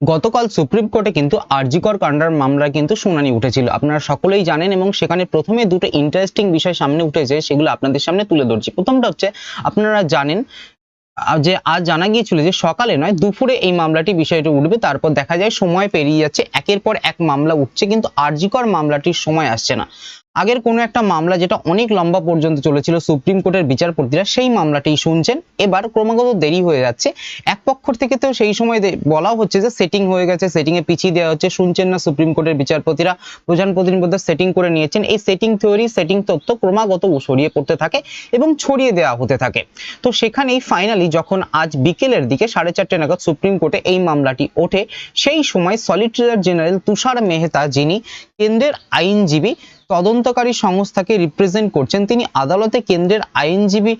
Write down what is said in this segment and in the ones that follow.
গতকাল সুপ্রিম কোর্টে কিন্তু আরজিকর কাণ্ডার মামলা কিন্তু শুনানি উঠেছিল। আপনারা সকলেই জানেন এবং সেখানে প্রথমে দুটো ইন্টারেস্টিং বিষয় সামনে উঠেছে, সেগুলো আপনাদের সামনে তুলে ধরছি। প্রথমটা হচ্ছে, আপনারা জানেন যে আজ জানা গিয়েছিল যে সকালে নয়, দুপুরে এই মামলাটি, বিষয়টি উঠবে, তারপর দেখা যায় সময় পেরিয়ে যাচ্ছে, একের পর এক মামলা উঠছে, কিন্তু আরজিকর মামলাটির সময় আসছে না। আগের কোনো একটা মামলা যেটা অনেক লম্বা পর্যন্ত চলেছিল সুপ্রিম কোর্টের বিচারপতিরা, সেই মামলাটি শুনছেন। এবার ক্রমাগত দেরি হয়ে যাচ্ছে। এক পক্ষ থেকে তো সেই সময় দে- বলা হচ্ছে যে সেটিং হয়ে গেছে সেটিং এ পিছিয়ে দেওয়া হচ্ছে। শুনছেন না সুপ্রিম কোর্টের বিচারপতিরা। প্রধান প্রতিনিধি সেটিং করে নিয়েছেন। এই সেটিং থিওরি সেটিং তথ্য ক্রমাগত সরিয়ে পড়তে থাকে এবং ছড়িয়ে দেওয়া হতে থাকে। তো সেখানেই ফাইনালি যখন আজ বিকেলের দিকে সাড়ে চারটে নাগাদ সুপ্রিম কোর্টে এই মামলাটি ওঠে, সেই সময় সলিসিটর জেনারেল তুষার মেহতা যিনি কেন্দ্রের আইনজীবী তদন্তকারী সংস্থাকে রিপ্রেজেন্ট করছেন। তিনি আদালতে কেন্দ্রের আইনজীবী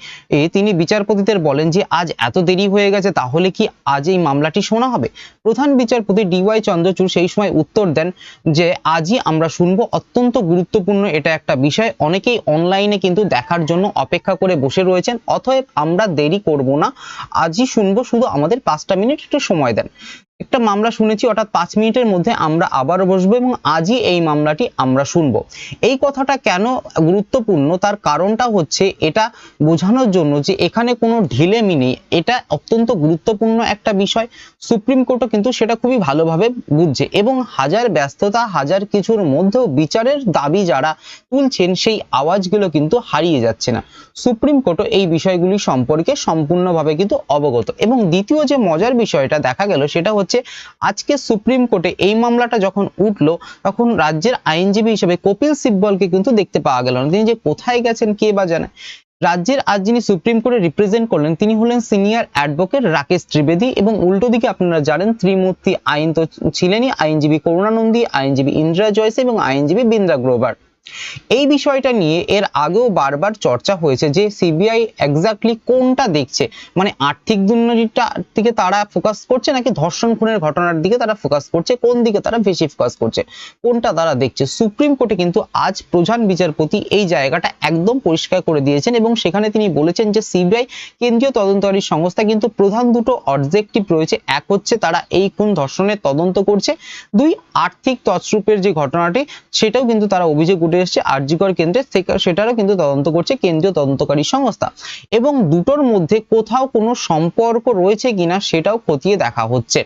তিনি বিচারপতিদের বলেন যে, আজ এত দেরি হয়ে গেছে, তাহলে কি আজ এই মামলাটি শোনা হবে? প্রধান বিচারপতি ডিওয়াই চন্দ্রচূড় সেই সময় উত্তর দেন যে, আজই আমরা শুনব অত্যন্ত গুরুত্বপূর্ণ এটা একটা বিষয়। অনেকেই অনলাইনে কিন্তু দেখার জন্য অপেক্ষা করে বসে রয়েছেন। অতএব আমরা দেরি করব না। আজই শুনব, শুধু আমাদের পাঁচটা মিনিট একটু সময় দেন। একটা মামলা শুনেছি, অর্থাৎ পাঁচ মিনিটের মধ্যে আমরা আবার বসবো এবং আজই এই মামলাটি আমরা শুনব। এই কথাটা কেন গুরুত্বপূর্ণ? তার কারণটা হচ্ছে এটা বোঝানোর জন্য যে এখানে কোনো ঢিলেমি নেই। এটা অত্যন্ত গুরুত্বপূর্ণ একটা বিষয়। সুপ্রিম কোর্টও কিন্তু সেটা খুবই ভালোভাবে বুঝছে এবং হাজার ব্যস্ততা, হাজার কিছুর মধ্যেও বিচারের দাবি যারা তুলছেন, সেই আওয়াজগুলো কিন্তু হারিয়ে যাচ্ছে না। সুপ্রিম কোর্টও এই বিষয়গুলি সম্পর্কে সম্পূর্ণভাবে কিন্তু অবগত। এবং দ্বিতীয় যে মজার বিষয়টা দেখা গেল, সেটা আজকে সুপ্রিম কোর্টে এই মামলাটা যখন উঠল, তখন রাজ্যের আইনজীবী হিসেবে কপিল সিব্বলকে কিন্তু দেখতে পাওয়া গেল না। তিনি যে কোথায় গেছেন, কে বা জানে? রাজ্যের আজ যিনি সুপ্রিম কোর্টে রিপ্রেজেন্ট করলেন, তিনি হলেন সিনিয়র অ্যাডভোকেট রাকেশ ত্রিবেদী এবং উল্টো দিকে আপনারা জানেন, ত্রিমূর্তি আইন তো ছিলেনই। আইনজীবী করুণানন্দী, আইনজীবী ইন্দিরা জয়সে এবং আইনজীবী বৃন্দা গ্রোভার। এই বিষয়টা নিয়ে এর আগেও বারবার চর্চা হয়েছে যে সিবিআই এক্স্যাক্টলি কোনটা দেখছে। মানে আর্থিক দুর্নীতিটা দিকে তারা ফোকাস করছে নাকি ধর্ষণ খুনের ঘটনার দিকে তারা ফোকাস করছে? কোন দিকে তারা বেশি ফোকাস করছে? কোনটা তারা দেখছে? সুপ্রিম কোর্টে কিন্তু আজ প্রধান বিচারপতি এই জায়গাটা একদম পরিষ্কার করে দিয়েছেন এবং সেখানে তিনি বলেছেন যে সিবিআই কেন্দ্রীয় তদন্তকারী সংস্থা কিন্তু প্রধান দুটো অবজেক্টিভ রয়েছে। এক হচ্ছে তারা এই কোন ধর্ষণের তদন্ত করছে। দুই, আর্থিক তছরূপের যে ঘটনাটি, সেটাও কিন্তু তারা অভিযোগ উঠে এসেছে আরজিকর কেন্দ্রে সেটা- সেটারও কিন্তু তদন্ত করছে কেন্দ্রীয় তদন্তকারী সংস্থা। এবং দুটোর মধ্যে কোথাও কোনো সম্পর্ক রয়েছে কিনা সেটাও খতিয়ে দেখা হচ্ছে।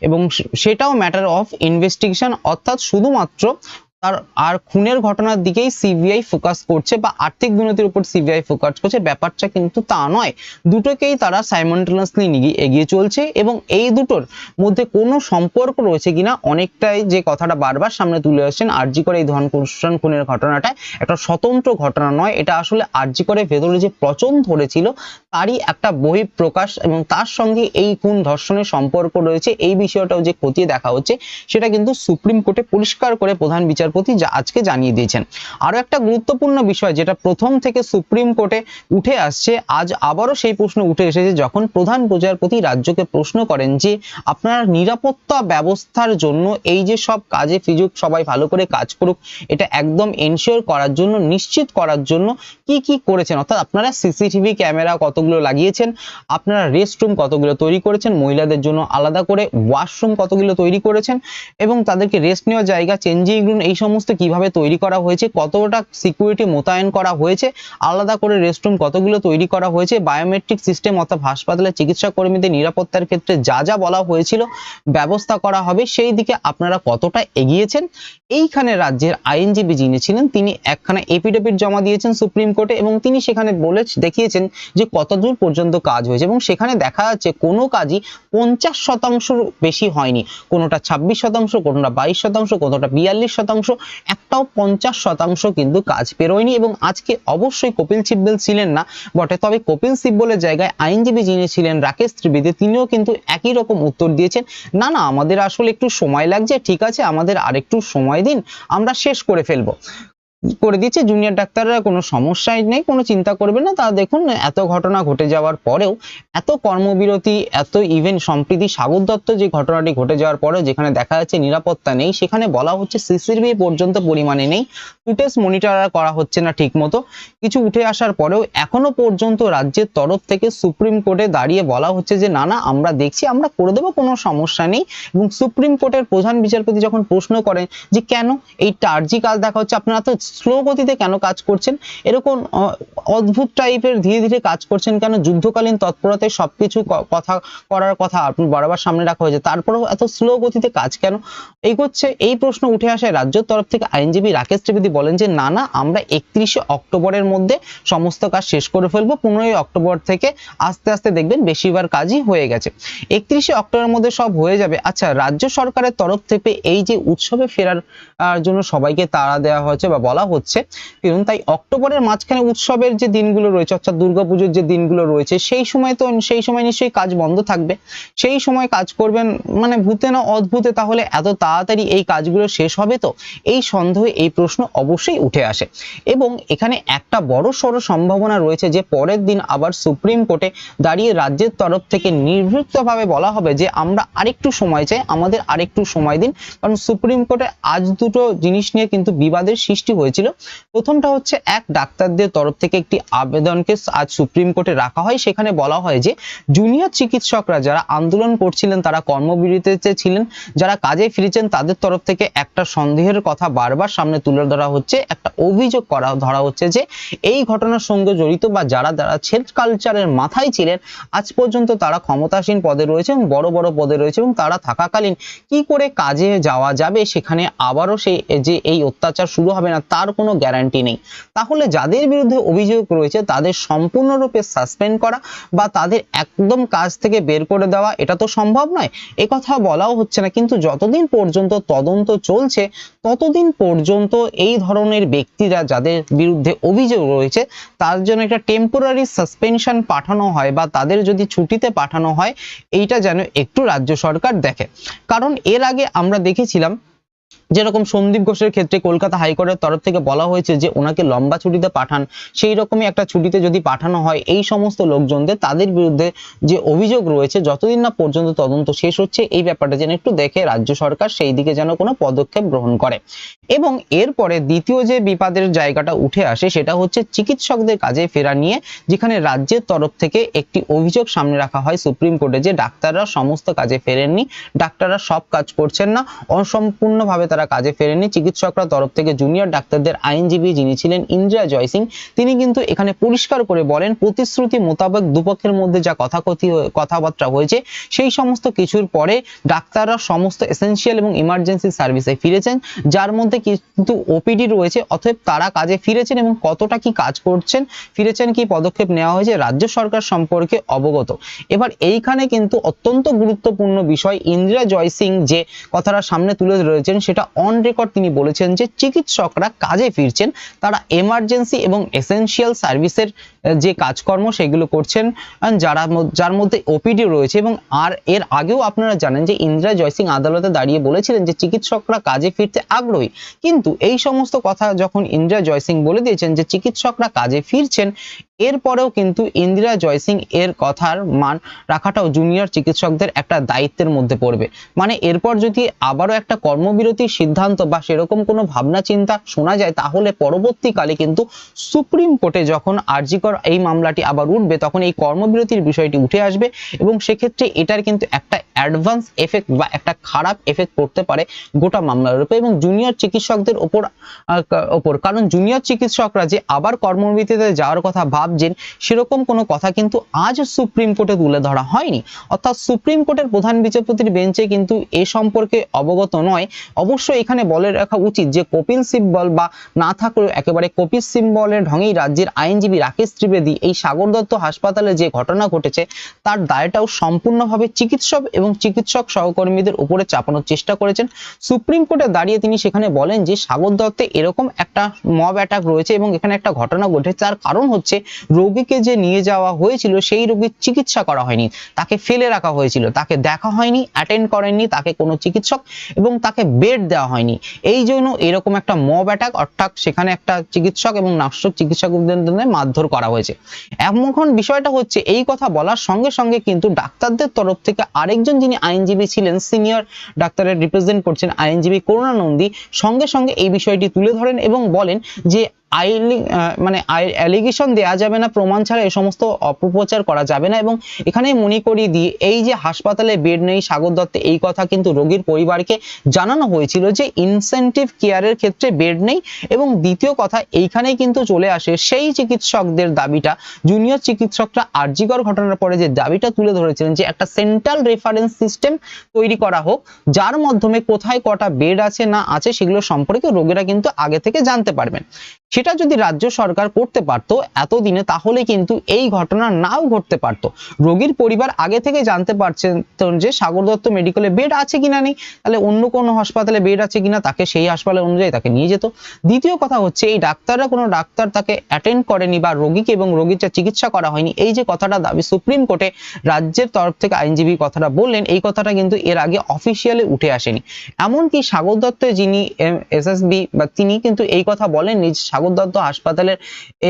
এবং সেটাও ম্যাটার অফ ইনভেস্টিগেশন অর্থাৎ শুধুমাত্র তার আর খুনের ঘটনার দিকেই সিবিআই ফোকাস করছে বা আর্থিক দুর্নীতির উপর সিবিআই ফোকাস করছে, ব্যাপারটা কিন্তু তা নয়। দুটোকেই তারা সাইমন্টেনিয়াসলি এগিয়ে চলছে এবং এই দুটোর মধ্যে কোনো সম্পর্ক রয়েছে কিনা অনেকটাই যে কথাটা বারবার সামনে তুলে আসছেন আরজি করে এই ধন কুষ্ঠান খুনের ঘটনাটা একটা স্বতন্ত্র ঘটনা নয়। এটা আসলে আরজি করে ভেতরে যে পচন ধরেছিল, তারই একটা বহিঃপ্রকাশ এবং তার সঙ্গে এই খুন ধর্ষণের সম্পর্ক রয়েছে। এই বিষয়টাও যে খতিয়ে দেখা হচ্ছে, সেটা কিন্তু সুপ্রিম কোর্টে পরিষ্কার করে প্রধান বিচারপতি আজকে জানিয়ে দিয়েছেন। আরও একটা গুরুত্বপূর্ণ বিষয় যেটা প্রথম থেকে সুপ্রিম কোর্টে উঠে আসছে, আজ আবারও সেই প্রশ্ন উঠে এসেছে যখন প্রধান বিচারপতি রাজ্যকে প্রশ্ন করেন যে, আপনার নিরাপত্তা ব্যবস্থার জন্য এই যে সব কাজে ফিজুক, সবাই ভালো করে কাজ করুক, এটা একদম এনশিওর করার জন্য, নিশ্চিত করার জন্য কি কি করেছেন? অর্থাৎ আপনারা সিসিটিভি ক্যামেরা কতগুলো লাগিয়েছেন, আপনারা রেস্টরুম কতগুলো তৈরি করেছেন, মহিলাদের জন্য আলাদা করে ওয়াশরুম কতগুলো তৈরি করেছেন এবং তাদেরকে রেস্ট নেওয়ার জায়গা চেঞ্জিং রুম এই সমস্ত কীভাবে তৈরি করা হয়েছে, কতটা সিকিউরিটি মোতায়েন করা হয়েছে, আলাদা করে রেস্টরুম কতগুলো তৈরি করা হয়েছে বায়োমেট্রিক সিস্টেম অর্থাৎ হাসপাতালের চিকিৎসা কর্মীদের নিরাপত্তার ক্ষেত্রে যা যা বলা হয়েছিল ব্যবস্থা করা হবে, সেই দিকে আপনারা কতটা এগিয়েছেন? এইখানে রাজ্যের আইনজীবী যিনি ছিলেন, তিনি একখানা এপিডেভিট জমা দিয়েছেন সুপ্রিম কোর্টে এবং তিনি সেখানে বলে দেখিয়েছেন যে কতদূর পর্যন্ত কাজ হয়েছে এবং সেখানে দেখা যাচ্ছে কোনো কাজই পঞ্চাশ শতাংশ বেশি হয়নি। কোনোটা ছাব্বিশ শতাংশ, কোনোটা বাইশ শতাংশ, কোনোটা বিয়াল্লিশ শতাংশ একটাও পঞ্চাশ শতাংশ কিন্তু কাজ পেরোয়নি এবং আজকে অবশ্যই কপিল সিব্বল ছিলেন না, বটে। তবে কপিল সিব্বলের জায়গায় আইনজীবী যিনি ছিলেন, রাকেশ ত্রিবেদী, তিনিও কিন্তু একই রকম উত্তর দিয়েছেন। না না, আমাদের আসলে একটু সময় লাগছে, ঠিক আছে, আমাদের আরেকটু সময় দিন, আমরা শেষ করে ফেলব। করে দিচ্ছে জুনিয়র ডাক্তাররা কোনো সমস্যাই নেই, কোনো চিন্তা করবে না। তা দেখুন, এত ঘটনা ঘটে যাওয়ার পরেও, এত কর্মবিরতি, এত ইভেন্ট সম্প্রীতি, সাগর দত্ত যে ঘটনাটি ঘটে যাওয়ার পরেও যেখানে দেখা যাচ্ছে নিরাপত্তা নেই, সেখানে বলা হচ্ছে সিসিটিভি পর্যন্ত পরিমাণে নেই। ফুটেজ মনিটর করা হচ্ছে না ঠিক মতো কিছু উঠে আসার পরেও এখনও পর্যন্ত রাজ্যের তরফ থেকে সুপ্রিম কোর্টে দাঁড়িয়ে বলা হচ্ছে যে, না না, আমরা দেখছি, আমরা করে দেবো, কোনো সমস্যা নেই। এবং সুপ্রিম কোর্টের প্রধান বিচারপতি যখন প্রশ্ন করেন যে, কেন? এই টার্জি কাজ দেখা হচ্ছে, আপনারা তো স্লো গতিতে কেন কাজ করছেন? এরকম অদ্ভুত টাইপের ধীরে ধীরে কাজ করছেন কেন? যুদ্ধকালীন তৎপরতায় সবকিছু ক- কথা করার কথা আপনি বরাবর সামনে রাখা হয়েছে। তারপরেও এত স্লো গতিতে কাজ কেন এই হচ্ছে এই প্রশ্ন উঠে আসায় রাজ্যের তরফ থেকে আইনজীবী রাকেশ ত্রিবেদী বলেন যে, না না, আমরা একত্রিশে অক্টোবরের মধ্যে সমস্ত কাজ শেষ করে ফেলব। পনেরোই অক্টোবর থেকে আস্তে আস্তে দেখবেন বেশিরভাগ কাজই হয়ে গেছে। একত্রিশে অক্টোবরের মধ্যে সব হয়ে যাবে। আচ্ছা রাজ্য সরকারের তরফ থেকে এই যে উৎসবে ফেরার জন্য সবাইকে তাড়া দেওয়া হয়েছে বা বলা হচ্ছে। কিন্তু তাই অক্টোবরের মাঝখানে উৎসবের যে দিনগুলো রয়েছে, অর্থাৎ দুর্গাপুজোর যে দিনগুলো রয়েছে, সেই সময় তো, সেই সময় নিশ্চয়ই কাজ বন্ধ থাকবে। সেই সময় কাজ করবেন মানে ভূতে না অদ্ভুতে, তাহলে এত তাড়াতাড়ি এই কাজগুলো শেষ হবে তো? এই সন্দেহে এই প্রশ্ন অবশ্যই উঠে আসে। এবং এখানে একটা বড় সড় সম্ভাবনা রয়েছে যে, পরের দিন আবার সুপ্রিম কোর্টে দাঁড়িয়ে রাজ্যের তরফ থেকে নির্ভৃক্তভাবে বলা হবে যে, আমরা আরেকটু সময় চাই, আমাদের আরেকটু সময় দিন। কারণ সুপ্রিম কোর্টে আজ দুটো জিনিস নিয়ে কিন্তু বিবাদের সৃষ্টি হয়েছিল। প্রথমটা হচ্ছে এক ডাক্তারদের তরফ থেকে একটি আবেদনকে আজ সুপ্রিম কোর্টে রাখা হয়। সেখানে বলা হয় যে জুনিয়র চিকিৎসকরা যারা আন্দোলন করছিলেন, তারা কর্মবিরতিতে ছিলেন। যারা কাজে ফিরেছেন, তাদের তরফ থেকে একটা সন্দেহের কথা বারবার সামনে তুলে ধরা হচ্ছে। একটা অভিযোগ করা, ধরা হচ্ছে যে, এই ঘটনার সঙ্গে জড়িত বা যারা যারা ছেদ কালচারের মাথায় ছিলেন, আজ পর্যন্ত তারা ক্ষমতাসীন পদে রয়েছে এবং বড় বড় পদে রয়েছে এবং তারা থাকাকালীন কি করে কাজে যাওয়া যাবে, সেখানে আবারও সেই, যে এই অত্যাচার শুরু হবে না তার কোনো গ্যারান্টি নেই। তাহলে যাদের বিরুদ্ধে অভিযোগ রয়েছে, তাদের সম্পূর্ণরূপে সাসপেন্ড করা বা তাদের একদম কাজ থেকে বের করে দেওয়া, এটা তো সম্ভব নয়। কথা বলাও হচ্ছে না। কিন্তু যতদিন পর্যন্ত তদন্ত চলছে, ততদিন পর্যন্ত এই ধরনের ব্যক্তিরা যাদের বিরুদ্ধে অভিযোগ রয়েছে, তার জন্য একটা টেম্পোরারি সাসপেনশন পাঠানো হয় বা তাদের যদি ছুটিতে পাঠানো হয়, এইটা যেন একটু রাজ্য সরকার দেখে। কারণ এর আগে আমরা দেখেছিলাম যেরকম সন্দীপ ঘোষের ক্ষেত্রে কলকাতা হাইকোর্টের তরফ থেকে বলা হয়েছে যে ওনাকে লম্বা ছুটিতে পাঠান, সেই রকমই একটা ছুটিতে যদি পাঠানো হয়, এই সমস্ত লোকজনদের, তাদের বিরুদ্ধে যে অভিযোগ রয়েছে, যতদিন না পর্যন্ত তদন্ত শেষ হচ্ছে, এই ব্যাপারটা যেন একটু দেখে রাজ্য সরকার সেই দিকে যেন কোনো পদক্ষেপ গ্রহণ করে। এবং এরপরে দ্বিতীয় যে বিপাদের জায়গাটা উঠে আসে, সেটা হচ্ছে চিকিৎসকদের কাজে ফেরা নিয়ে, যেখানে রাজ্যের তরফ থেকে একটি অভিযোগ সামনে রাখা হয় সুপ্রিম কোর্টে যে ডাক্তাররা সমস্ত কাজে ফেরেননি, ডাক্তাররা সব কাজ করছেন না, অসম্পূর্ণভাবে তারা কাজে ফেরেননি। চিকিৎসকরা তরফ থেকে জুনিয়র ডাক্তারদের আইনজীবী যিনি ছিলেন ইন্দিরা জয়সিং তিনি কিন্তু এখানে পরিষ্কার করে বলেন, প্রতিশ্রুতি মোতাবেক দুপক্ষের মধ্যে যা কথাকথি কথাবার্তা হয়েছে, সেই সমস্ত কিছুর পরে ডাক্তাররা সমস্ত এসেনশিয়াল এবং ইমার্জেন্সি সার্ভিসে ফিরেছেন, যার মধ্যে কিন্তু ওপিডি রয়েছে, অতএব তারা কাজে ফিরেছেন এবং কতটা কি কাজ করছেন, ফিরেছেন কি পদক্ষেপ নেওয়া হয়েছে, রাজ্য সরকার সম্পর্কে অবগত। এবার এইখানে কিন্তু অত্যন্ত গুরুত্বপূর্ণ বিষয় ইন্দিরা জয়সিং যে কথাটা সামনে তুলে ধরেছেন সেটা অন রেকর্ড তিনি বলেছেন যে চিকিৎসকরা কাজে ফিরছেন তারা এমার্জেন্সি এবং এসেনশিয়াল সার্ভিসের যে কাজকর্ম সেগুলো করছেন যারা যার মধ্যে ওপিডি রয়েছে এবং আর এর আগেও আপনারা জানেন যে ইন্দিরা জয়সিং আদালতে দাঁড়িয়ে বলেছিলেন যে চিকিৎসকরা কাজে ফিরতে আগ্রহী। কিন্তু এই সমস্ত কথা যখন ইন্দিরা জয়সিং বলে দিয়েছেন যে চিকিৎসকরা কাজে ফিরছেন, এরপরেও কিন্তু ইন্দিরা জয়সিং এর কথার মান রাখাটাও জুনিয়র চিকিৎসকদের একটা দায়িত্বের মধ্যে পড়বে। মানে এরপর যদি আবারও একটা কর্মবিরতির সিদ্ধান্ত বা সেরকম কোনো ভাবনা চিন্তা শোনা যায়, তাহলে পরবর্তীকালে কিন্তু সুপ্রিম কোর্টে যখন আরজিকর এই মামলাটি আবার উঠবে, তখন এই কর্মবিরতির বিষয়টি উঠে আসবে এবং সেক্ষেত্রে এটার কিন্তু একটা অ্যাডভান্স এফেক্ট বা একটা খারাপ এফেক্ট পড়তে পারে গোটা মামলার উপর এবং জুনিয়র চিকিৎসকদের ওপর ওপর। কারণ জুনিয়র চিকিৎসকরা যে আবার কর্মবিরতিতে যাওয়ার কথা ভাবছেন, সেরকম কোনো কথা কিন্তু আজ সুপ্রিম কোর্টে তুলে ধরা হয়নি। অর্থাৎ সুপ্রিম কোর্টের প্রধান বিচারপতির বেঞ্চে কিন্তু এ সম্পর্কে অবগত নয়। অবশ্য এখানে বলে রাখা উচিত যে কপিল সিব্বল বা না থাকলেও একেবারে কপিল সিব্বলের ঢঙেই রাজ্যের আইনজীবী রাকেশ ত্রিবেদী এই সাগর দত্ত হাসপাতালে যে ঘটনা ঘটেছে, তার দায়টাও সম্পূর্ণভাবে চিকিৎসক এবং চিকিৎসক সহকর্মীদের উপরে চাপানোর চেষ্টা করেছেন। সুপ্রিম কোর্টে দাঁড়িয়ে তিনি সেখানে বলেন যে, সাগর দত্তে এরকম একটা মব অ্যাটাক রয়েছে এবং এখানে একটা ঘটনা ঘটেছে। তার কারণ হচ্ছে, রোগীকে যে নিয়ে যাওয়া হয়েছিল, সেই রোগীর চিকিৎসা করা হয়নি। তাকে ফেলে রাখা হয়েছিল। তাকে দেখা হয়নি অ্যাটেন্ড করেননি, তাকে কোনো চিকিৎসক এবং তাকে বেড দেওয়া হয়নি। এই জন্য এরকম একটা মব অ্যাটাক অর্থাৎ সেখানে একটা চিকিৎসক এবং নার্সক চিকিৎসকদের মারধর করা হয়েছে। এখন বিষয়টা হচ্ছে, এই কথা বলার সঙ্গে সঙ্গে কিন্তু ডাক্তারদের তরফ থেকে আরেকজন যিনি আইনজীবী ছিলেন সিনিয়র ডাক্তারের রিপ্রেজেন্ট করছেন আইনজীবী করুণা নন্দী সঙ্গে সঙ্গে এই বিষয়টি তুলে ধরেন এবং বলেন যে আইলি মানে অ্যালিগেশন দেওয়া যাবে না, প্রমাণ ছাড়া এই সমস্ত অপপ্রচার করা যাবে না এবং এখানে মনে করিয়ে দিই, এই যে হাসপাতালে বেড নেই, সাগর দত্তে, এই কথা কিন্তু রোগীর পরিবারকে জানানো হয়েছিল যে ইনসেন্টিভ কেয়ারের ক্ষেত্রে বেড নেই এবং দ্বিতীয় কথা, এইখানেই কিন্তু চলে আসে সেই চিকিৎসকদের দাবিটা জুনিয়র চিকিৎসকরা আরজিকর ঘটনার পরে যে দাবিটা তুলে ধরেছিলেন যে একটা সেন্ট্রাল রেফারেন্স সিস্টেম তৈরি করা হোক, যার মাধ্যমে কোথায় কটা বেড আছে, না আছে, সেগুলো সম্পর্কে রোগীরা কিন্তু আগে থেকে জানতে পারবেন। সেটা যদি রাজ্য সরকার করতে পারতো এতদিনে, তাহলে কিন্তু এই ঘটনা নাও ঘটতে পারতো। রোগীর পরিবার আগে থেকে জানতে পারছেন যে সাগর দত্ত মেডিকেলে বেড আছে কিনা নেই। তাহলে অন্য কোনো হাসপাতালে বেড আছে কিনা, তাকে সেই হাসপাতালে অনুযায়ী তাকে নিয়ে যেত। দ্বিতীয় কথা হচ্ছে, এই ডাক্তাররা, কোনো ডাক্তার তাকে অ্যাটেন্ড করেনি বা রোগীকে এবং রোগীর যা চিকিৎসা করা হয়নি, এই যে কথাটা দাবি সুপ্রিম কোর্টে রাজ্যের তরফ থেকে আইনজীবী কথাটা বললেন, এই কথাটা কিন্তু এর আগে অফিসিয়ালি উঠে আসেনি। এমনকি সাগর দত্ত যিনি এসএসবি বা তিনি কিন্তু এই কথা বলেননি সাগর দত্ত হাসপাতালের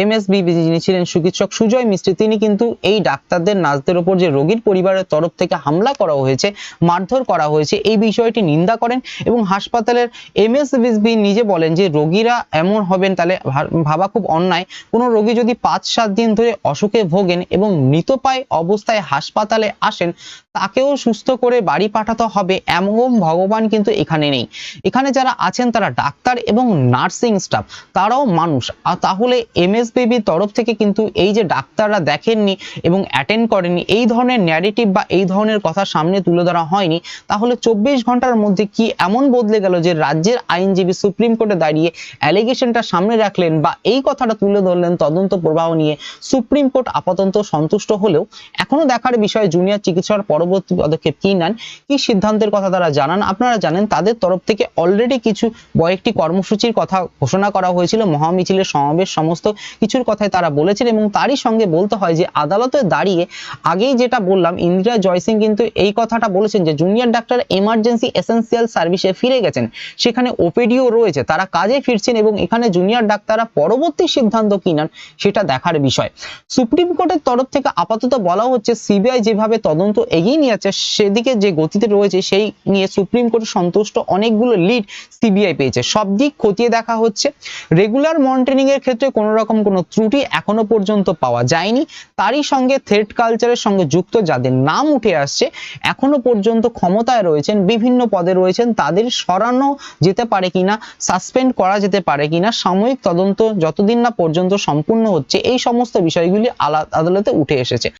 এমএসবি যিনি ছিলেন চিকিৎসক সুজয় মিস্ত্রি, তিনি কিন্তু এই ডাক্তারদের, নার্সদের ওপর যে রোগীর পরিবারের তরফ থেকে হামলা করা হয়েছে, মারধর করা হয়েছে, এই বিষয়টি নিন্দা করেন এবং হাসপাতালের এমএসবি নিজে বলেন যে রোগীরা এমন হবেন তাহলে ভাবা খুব অন্যায়। কোনো রোগী যদি পাঁচ, সাত দিন ধরে অসুখে ভোগেন এবং মৃতপায় অবস্থায় হাসপাতালে আসেন, তাকেও সুস্থ করে বাড়ি পাঠাতে হবে এমন ভগবান কিন্তু এখানে নেই। এখানে যারা আছেন তারা ডাক্তার এবং নার্সিং স্টাফ, তারাও মানুষ। আর তাহলে এমএসবিবির তরফ থেকে কিন্তু এই যে ডাক্তাররা দেখেননি এবং অ্যাটেন্ড করেনি এই ধরনের ন্যারেটিভ বা এই ধরনের কথা সামনে তুলে ধরা হয়নি, তাহলে চব্বিশ ঘণ্টার মধ্যে কি এমন বদলে গেল যে রাজ্যের আইনজীবী সুপ্রিম কোর্টে দাঁড়িয়ে অ্যালিগেশনটা সামনে রাখলেন বা এই কথাটা তুলে ধরলেন তদন্ত প্রবাহ নিয়ে? সুপ্রিম কোর্ট আপাতত সন্তুষ্ট হলেও এখনও দেখার বিষয় জুনিয়র চিকিৎসার পরবর্তী পদক্ষেপ কি নেন, কি সিদ্ধান্তের কথা তারা জানান? আপনারা জানেন তাদের তরফ থেকে অলরেডি কিছু কয়েকটি কর্মসূচির কথা ঘোষণা করা হয়েছিল মহামিছিলের সমাবেশ, সমস্ত কিছুর কথাই তারা বলেছেন এবং তারই সঙ্গে বলতে হয় যে আদালতে দাঁড়িয়ে আগেই যেটা বললাম, ইন্দিরা জয়সিং কিন্তু এই কথাটা বলেছেন যে জুনিয়র ডাক্তার এমার্জেন্সি এসেন্সিয়াল সার্ভিসে ফিরে গেছেন। সেখানে ওপিডিও রয়েছে, তারা কাজে ফিরছেন এবং এখানে জুনিয়র ডাক্তাররা পরবর্তী সিদ্ধান্ত কি নেন সেটা দেখার বিষয়। সুপ্রিম কোর্টের তরফ থেকে আপাতত বলা হচ্ছে, সিবিআই যেভাবে তদন্ত এগিয়ে নিয়ে যাচ্ছে, সেদিকে যে গতিতে রয়েছে সেই নিয়ে সুপ্রিম কোর্ট সন্তুষ্ট অনেকগুলো লিড সিবিআই পেয়েছে। সব দিক খতিয়ে দেখা হচ্ছে। রেগুলার মনিটরিং এর ক্ষেত্রে কোনো রকম কোনো ত্রুটি এখনও পর্যন্ত পাওয়া যায়নি। তারই সঙ্গে থ্রেড কালচারের সঙ্গে যুক্ত যাদের নাম উঠে আসছে, এখনও পর্যন্ত ক্ষমতায় রয়েছেন, বিভিন্ন পদে রয়েছেন, তাদের সরানো যেতে পারে কিনা সাসপেন্ড করা যেতে পারে কিনা, সাময়িক তদন্ত যতদিন না পর্যন্ত সম্পূর্ণ হচ্ছে, এই সমস্ত বিষয়গুলি আদালতে উঠে এসেছে।